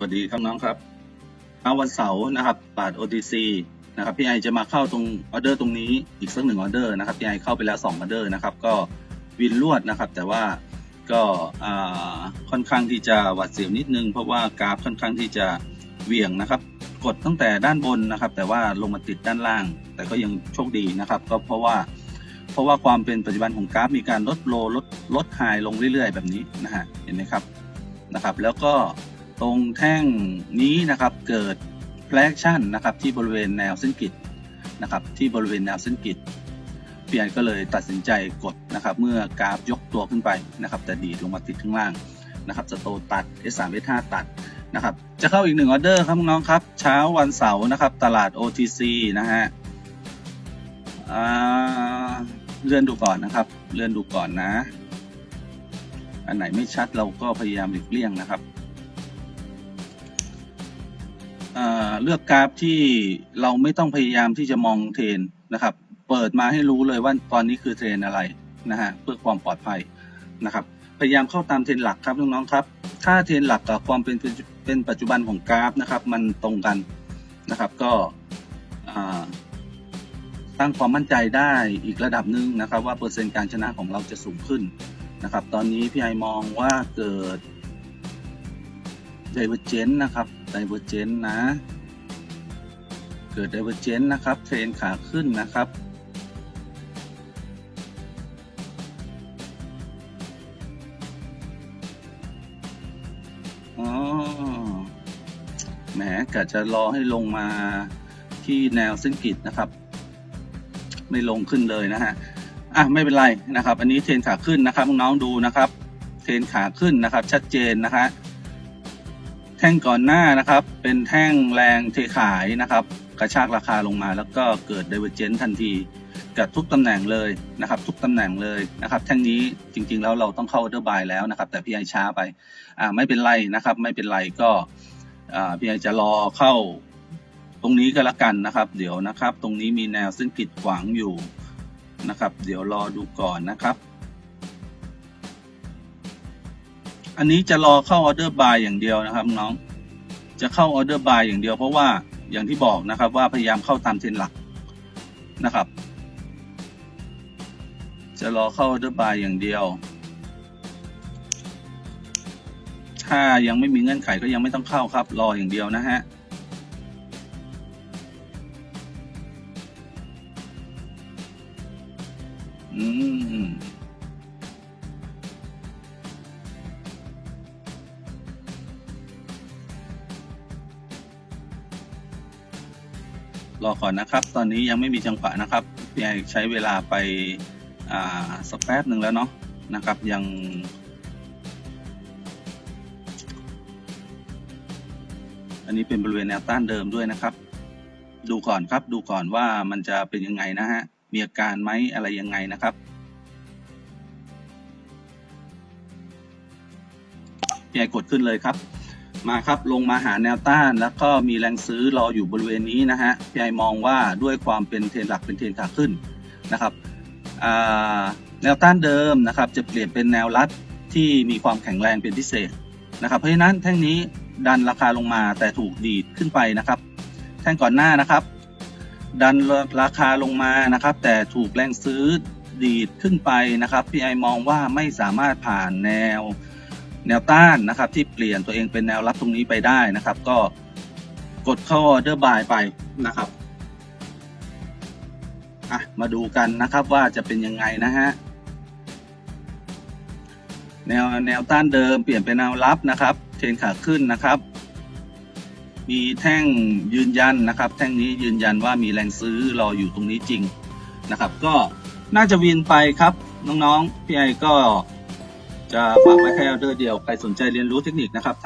วัสดีครับน้องครับเอาวันเสาร์นะครับปาด OTC นะครับพี่ไอจะมาเข้าตรงออเดอร์ตรงนี้อีกสักหนึ่งออเดอร์นะครับพี่ไอเข้าไปแล้วสองออเดอร์นะครับก็วินลวดนะครับ แต่ว่าก็ค่อนข้างที่จะหวัดเสียวนิดนึง เพราะว่ากราฟค่อนข้างที่จะเหวี่ยงนะครับ กดตั้งแต่ด้านบนนะครับ แต่ว่าลงมาติดด้านล่าง แต่ก็ยังโชคดีนะครับ ก็เพราะว่าเพราะว่าความเป็นปัจจุบันของกราฟมีการลดโลลดลดไฮลงเรื่อยๆ แบบนี้นะฮะเห็นไหมครับนะครับ แล้วก็ ตรงแท่งนี้นะครับเกิด f l a c t i o n นะครับที่บริเวณแนวเส้นกิดนะครับที่บริเวณแนวเส้นกิดพี่ไอก็เลยตัดสินใจกดนะครับเมื่อกราฟยกตัวขึ้นไปนะครับแต่ดีดลงมาติดข้างล่างนะครับสโตตัด S3 S5 ตัดนะครับจะเข้าอีกหนึ่งออเดอร์ครับน้องครับ เช้าวันเสาร์นะครับตลาด OTC นะฮะเลื่อนดูก่อนนะครับ เลื่อนดูก่อนนะ อันไหนไม่ชัดเราก็พยายามหลีกเลี่ยงนะครับ เเลือกกราฟที่เราไม่ต้องพยายามที่จะมองเทรนนะครับ เปิดมาให้รู้เลยว่าตอนนี้คือเทรนอะไรนะฮะเพื่อความปลอดภัยนะครับ พยายามเข้าตามเทรนหลักครับน้องๆครับ ถ้าเทรนหลักกับความเป็นเป็นปัจจุบันของกราฟนะครับ มันตรงกันนะครับก็อ่าสร้งความมั่นใจได้อีกระดับหนึ่งนะครับ ว่าเปอร์เซ็นต์การชนะของเราจะสูงขึ้นนะครับ ตอนนี้พี่ไอมองว่าเกิด divergent นะครับ divergent นะ เกิด divergent นะครับ เทรนขาขึ้นนะครับ อ๋อ แหมกะจะรอให้ลงมาที่แนวเส้นกริดนะครับ ไม่ลงขึ้นเลยนะฮะ อะ ไม่เป็นไรนะครับ อันนี้เทรนขาขึ้นนะครับน้องๆดูนะครับ เทรนขาขึ้นนะครับ ชัดเจนนะคะ แท่งก่อนหน้านะครับ เป็นแท่งแรงเทขายนะครับ กระชากราคาลงมาแล้วก็เกิด divergent ทันทีกับทุกตำแหน่งเลยนะครับ ทุกตำแหน่งเลยนะครับ แท่งนี้จริงๆแล้วเราต้องเข้า order buy แล้วนะครับ แต่พี่ไอช้าไปอ่าไม่เป็นไรนะครับ ไม่เป็นไรก็อ่าพี่ไอจะรอเข้าตรงนี้ก็แล้วกันนะครับ เดี๋ยวนะครับ ตรงนี้มีแนวซึ่งกีดขวางอยู่นะครับ เดี๋ยวรอดูก่อนนะครับ อันนี้จะรอเข้าออเดอร์บายอย่างเดียวนะครับน้องจะเข้าออเดอร์บายอย่างเดียวเพราะว่าอย่างที่บอกนะครับว่าพยายามเข้าตามเทรนหลักนะครับ จะรอเข้าออเดอร์บายอย่างเดียว ถ้ายังไม่มีเงื่อนไขก็ยังไม่ต้องเข้าครับ รออย่างเดียวนะฮะอืม รอก่อนนะครับ ตอนนี้ยังไม่มีจังหวะนะครับพี่ไอใช้เวลาไปอ่าสักแป๊บหนึ่งแล้วเนาะนะครับ ยังอันนี้เป็นบริเวณแนวต้านเดิมด้วยนะครับ ดูก่อนครับดูก่อนว่ามันจะเป็นยังไงนะฮะมีอาการไหมอะไรยังไงนะครับพี่ไอกดขึ้นเลยครับ มาครับลงมาหาแนวต้าน แล้วก็มีแรงซื้อรออยู่บริเวณนี้นะฮะพี่ไอมองว่าด้วยความเป็นเทรนหลักเป็นเทรนขาขึ้นนะครับแนวต้านเดิมนะครับจะเปลี่ยนเป็นแนวรับที่มีความแข็งแรงเป็นพิเศษนะครับเพราะฉะนั้นแท่งนี้ดันราคาลงมาแต่ถูกดีดขึ้นไปนะครับ แท่งก่อนหน้านะครับ ดันราคาลงมานะครับ แต่ถูกแรงซื้อดีดขึ้นไปนะครับพี่ไอมองว่าไม่สามารถผ่านแนว แนวต้านนะครับ ที่เปลี่ยนตัวเองเป็นแนวรับตรงนี้ไปได้นะครับ ก็กดเข้าออเดอร์บายไปนะครับอะมาดูกันนะครับว่าจะเป็นยังไงนะฮะแนวแนวต้านเดิมเปลี่ยนเป็นแนวรับนะครับ เทรนขาขึ้นนะครับ มีแท่งยืนยันนะครับ แท่งนี้ยืนยันว่ามีแรงซื้อรออยู่ตรงนี้จริงนะครับ ก็น่าจะวินไปครับน้องๆพี่ไอก็ จะฝากไว้แค่เดอร์เดียว ใครสนใจเรียนรู้เทคนิคนะครับ